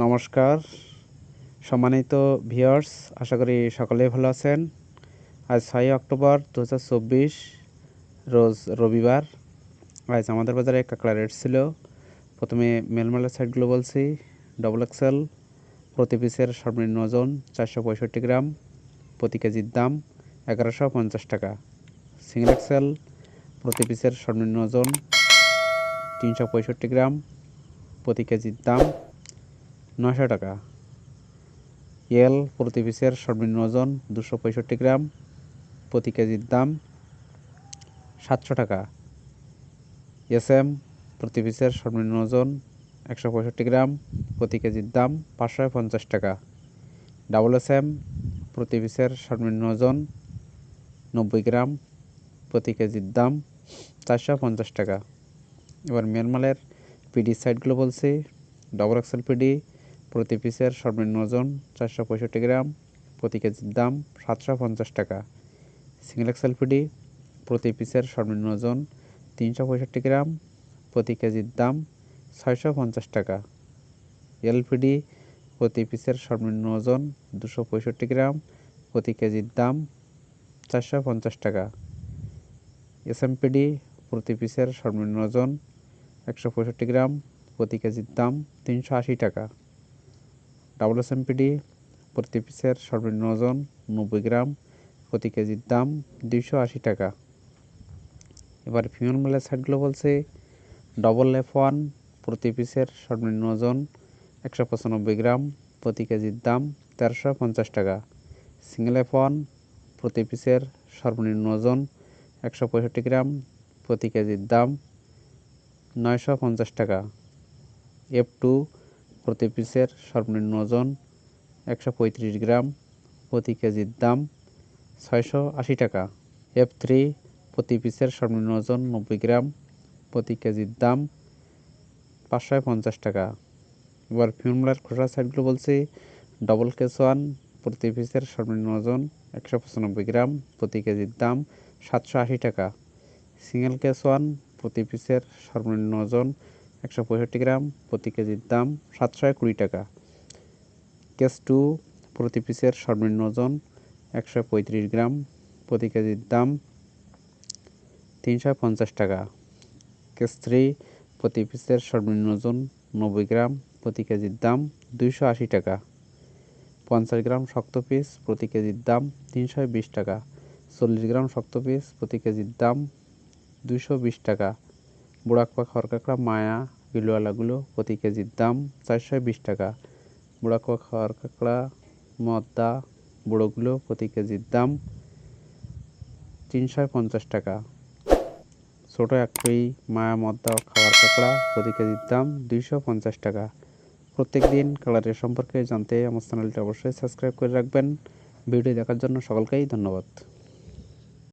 নমস্কার। সম্মানিত ভিউয়ার্স, আশা করি সকলেই ভালো আছেন। আজ ছয় অক্টোবর দু হাজার চব্বিশ, রোজ রবিবার। আজ আমাদের বাজারে কাঁকড়া রেট ছিল। প্রথমে মেলমেলা সাইডগুলো বলছি ডবল এক্সেল প্রতি পিসের সর্বনিম্ন ওজন চারশো পঁয়ষট্টি গ্রাম, প্রতি কেজির দাম এগারোশো পঞ্চাশ টাকা। সিঙ্গেল এক্সেল প্রতি পিসের সর্বনিম্ন ওজন তিনশো পঁয়ষট্টি গ্রাম, প্রতি কেজির দাম নশো টাকা। এল প্রতি পিসের সর্বনিম্ন ওজন দুশো পঁয়ষট্টি গ্রাম, প্রতি কেজির দাম সাতশো টাকা। এস এম প্রতি পিসের সর্বনিম্ন ওজন একশো পঁয়ষট্টি গ্রাম, প্রতি কেজির দাম পাঁচশো পঞ্চাশ টাকা। ডাবল এস এম প্রতি পিসের সর্বনিম্ন ওজন নব্বই গ্রাম, প্রতি কেজির দাম চারশো পঞ্চাশ টাকা। এবার মিয়ানমারের পিডি সাইডগুলো বলছি। ডবল এক্সেল পিডি প্রতি পিসের সর্বনিম্ন ওজন চারশো পঁয়ষট্টি গ্রাম, প্রতি কেজির দাম সাতশো পঞ্চাশ টাকা। সিঙ্গেল এক্সেল পিডি প্রতি পিসের সর্বনিম্ন ওজন তিনশো পঁয়ষট্টি গ্রাম, প্রতি কেজির দাম ছয়শো পঞ্চাশ টাকা। এলপিডি প্রতি পিসের সর্বনিম্ন ওজন দুশো পঁয়ষট্টি গ্রাম, প্রতি কেজির দাম চারশো পঞ্চাশ টাকা। এসএমপিডি প্রতি পিসের সর্বনিম্ন ওজন একশো পঁয়ষট্টি গ্রাম, প্রতি কেজির দাম তিনশো আশি টাকা। ডাবল এস এসএমপিডি প্রতি পিসের সর্বনিম্ন ওজন নব্বই গ্রাম, প্রতি কেজির দাম দুইশো আশি টাকা। এবার ফিমেল মেলের সাইডগুলো বলছে। ডবল এফ ওয়ান প্রতি পিসের সর্বনিম্ন ওজন একশো পঁচানব্বই গ্রাম, প্রতি কেজির দাম তেরোশো পঞ্চাশ টাকা। সিঙ্গেল এফ ওয়ান প্রতি পিসের সর্বনিম্ন ওজন একশো পঁয়ষট্টি গ্রাম, প্রতি কেজির দাম নয়শো পঞ্চাশ টাকা। এফ টু প্রতি পিসের সর্বনিম্ন ওজন একশো পঁয়ত্রিশ গ্রাম, প্রতি কেজির দাম ছয়শো আশি টাকা। এফ থ্রি প্রতি পিসের সর্বনিম্ন ওজন নব্বই গ্রাম, প্রতি কেজির দাম পাঁচশো পঞ্চাশ টাকা। এবার ফিউমলার খোসা সাইডগুলো বলছি। ডবল কেস ওয়ান প্রতি পিসের সর্বনিম্ন ওজন একশো পঁচানব্বই গ্রাম, প্রতি কেজির দাম সাতশো আশি টাকা। সিঙ্গেল কেস ওয়ান প্রতি পিসের সর্বনিম্ন ওজন একশো পঁয়ষট্টি গ্রাম প্রতি কেজির দাম সাতশো কুড়ি টাকা। কেস টু প্রতি পিসের সর্বনিম্ন ওজন একশো পঁয়ত্রিশ গ্রাম প্রতি কেজির দাম তিনশো পঞ্চাশ টাকা। কেস থ্রি প্রতি পিসের সর্বনিম্ন ওজন নব্বই গ্রাম প্রতি কেজির দাম দুইশো আশি টাকা। পঞ্চাশ গ্রাম শক্ত পিস প্রতি কেজির দাম তিনশো বিশ টাকা। চল্লিশ গ্রাম শক্ত পিস প্রতি কেজির দাম দুশো বিশ টাকা। বুড়াকপা খড়কাকড়া, মায়া গিলওয়ালাগুলো প্রতি কেজির দাম চারশো বিশ টাকা। বুড়াকপা খড়কাকড়া, মদ্দা বুড়োগুলো প্রতি কেজির দাম তিনশো পঞ্চাশ টাকা। ছোটো একটি মায়া, মদ্দা খাওয়ার কাঁকড়া প্রতি কেজির দাম দুইশো পঞ্চাশ টাকা। প্রত্যেক দিন কালারের সম্পর্কে জানতে আমার চ্যানেলটি অবশ্যই সাবস্ক্রাইব করে রাখবেন। ভিডিও দেখার জন্য সকলকেই ধন্যবাদ।